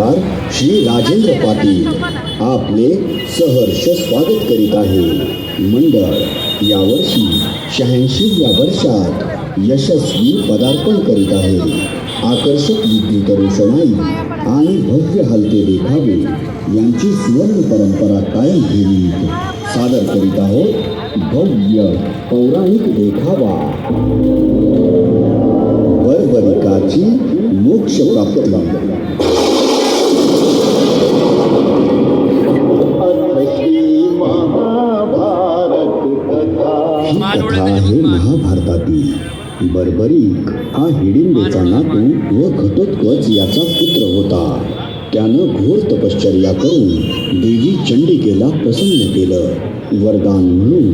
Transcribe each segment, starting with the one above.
श्री राजेंद्र पाटील. आपले सहर्ष स्वागत करीत आहे. मंडळ यावर्षी शहाऐंशी या वर्षात यशस्वी पदार्पण करीत आहे. आकर्षक विद्युत रोषणाई आणि भव्य हलके देखावे यांची सुवर्ण परंपरा कायम ठेवी सादर करीत आहोत भव्य पौराणिक देखावा. बर्बरिकाची मोक्ष बर्बरीक हा हिडिंबेचा नातू व घटोत्कच याचा पुत्र होता. त्यानं घोर तपश्चर्या करून देवी चंडिकेला प्रसन्न केलं. वरदान म्हणून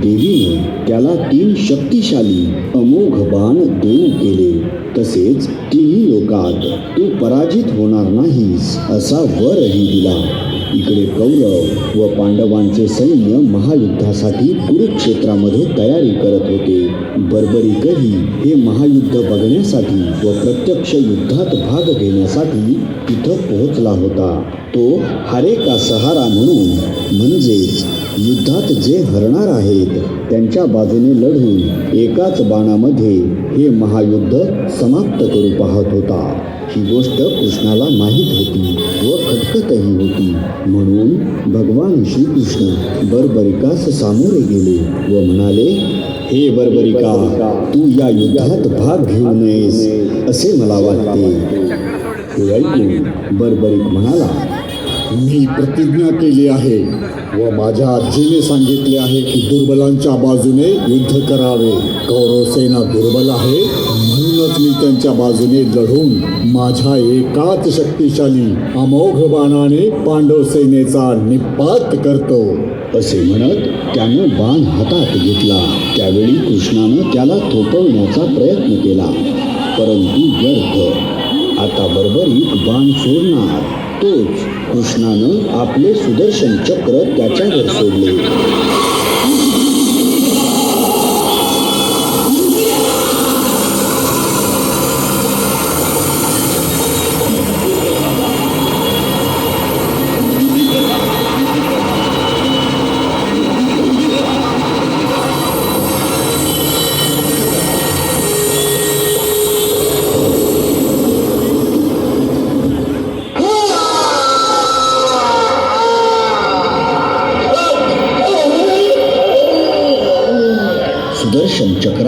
देवीने त्याला तीन शक्तिशाली अमोघ बाण देऊ केले. तसेच तिन्ही लोकात तू पराजित होणार नाहीस असा वरही दिला. इकडे कौरव व पांडवांचे सैन्य महायुद्धासाठी कुरुक्षेत्रामध्ये तयारी करत होते. बर्बरीकही हे महायुद्ध बघण्यासाठी व प्रत्यक्ष युद्धात भाग घेण्यासाठी तिथं पोहोचला होता. तो हरे का सहारा म्हणून म्हणजेच युद्धात जे हरणार आहेत त्यांच्या बाजूने लढून एकाच बाणामध्ये हे महायुद्ध समाप्त करू पाहत होता. ही गोष्ट कृष्णाला माहीत होती व खटखतही होती. म्हणून भगवान श्रीकृष्ण बर्बरिकास सामोरे गेले व म्हणाले हे बर्बरिका तू या युद्धात भाग घेऊ नयेस असे मला वाटते. हे ऐकून बर्बरिक म्हणाला मी प्रतिज्ञा केली आहे व माझ्या आजीने सांगितले आहे की दुर्बलांच्या बाजूने युद्ध करावे. कौरव सेना दुर्बल आहे म्हणूनच मी त्यांच्या बाजूने लढून माझ्या एकाच शक्तिशाली अमोघ बाणाने पांडव सेनेचा निपात करतो. असे म्हणत त्यानं बाण हातात घेतला. त्यावेळी कृष्णानं त्याला थोपवण्याचा प्रयत्न केला. परंतु व्यर्थ. आता बरोबरीत बाण सोडणार. तोच कृष्णानं आपले सुदर्शन चक्र त्याच्यावर सोडले.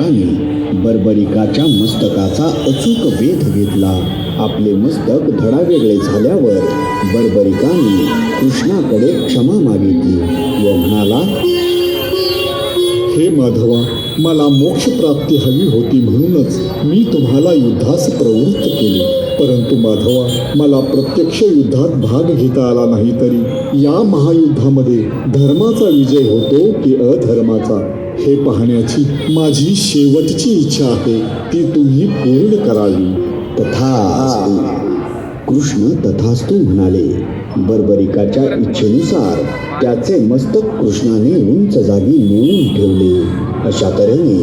सुदर्शन बर्बरिकाच्या मस्तकाचा अचूक वेध घेतला. आपले मस्तक धडावेगळे झाल्यावर बर्बरिकाने कृष्णाकडे क्षमा मागितली व म्हणाला हे माधवा मला मोक्ष प्राप्ती हवी होती म्हणूनच मी तुम्हाला युद्धास प्रवृत्त केले. परंतु माधवा मला प्रत्यक्ष युद्धात भाग घेता आला नाही तरी या महायुद्धामध्ये धर्माचा विजय होतो की अधर्माचा? हे पाहण्याची माझी शेवटची इच्छा आहे ती तुम्ही पूर्ण करावी. तथास्तु. कृष्ण तथास्तु म्हणाले बर्बरिकाच्या इच्छेनुसार त्याचे मस्तक कृष्णाने उंच जागी नेऊन ठेवले. अशा तऱ्हेने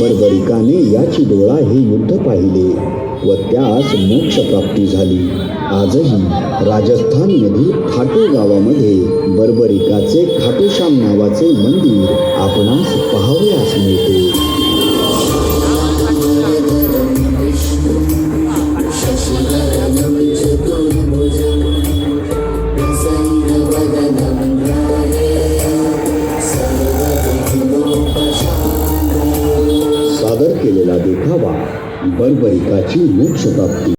बर्बरिकाने याची डोळा हे युद्ध पाहिले व त्यास मोक्षप्राप्ती झाली. आजही राजस्थानमधील खाटो गावामध्ये बर्बरिकाचे खाटोश्याम नावाचे मंदिर आपणास पाहावयास मिळते. सादर केलेला देखावा बर्बरिकाची